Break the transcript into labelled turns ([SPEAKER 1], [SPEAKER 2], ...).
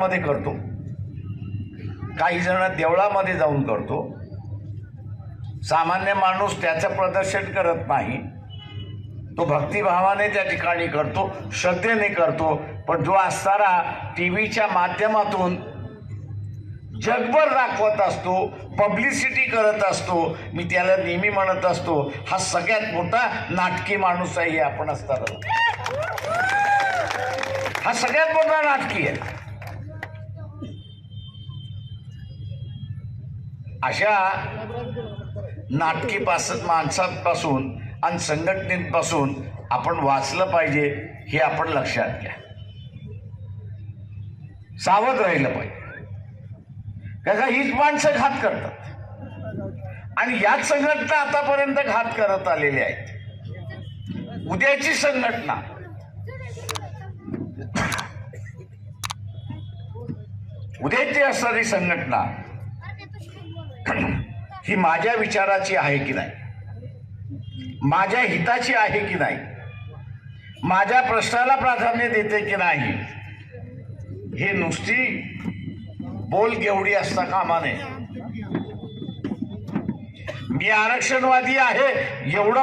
[SPEAKER 1] मंदिरामध्ये करतो. काही जण देवळामध्ये जाऊन करतो. सामान्य माणूस त्याचं प्रदर्शन करत नाही. तो भक्तिभावाने त्या ठिकाणी करतो श्रद्धेने करतो पण जो असणारा टी व्हीच्या माध्यमातून जगभर दाखवत असतो पब्लिसिटी करत असतो मी त्याला नेहमी म्हणत असतो हा सगळ्यात मोठा नाटकी माणूस आहे हे आपण असताना हा सगळ्यात मोठा नाटकी आहे. अशा नाटकी पास माणसांपासून आणि संघटनेपासून आपण वाचलं पाहिजे हे आपण लक्षात घ्या. सावध राहिलं पाहिजे. का हीच माणसं घात करतात. आणि याच संघटना आतापर्यंत घात करत आलेल्या आहेत. उद्याची संघटना. उद्याची असणारी संघटना ही माझ्या विचाराची आहे की नाही? माझ्या हिताची आहे की नाही? माझ्या प्रश्नाला प्राधान्य देते की नाही? हे नुसती बोल केवढी असता कामा नये मी आरक्षणवादी आहे एवढं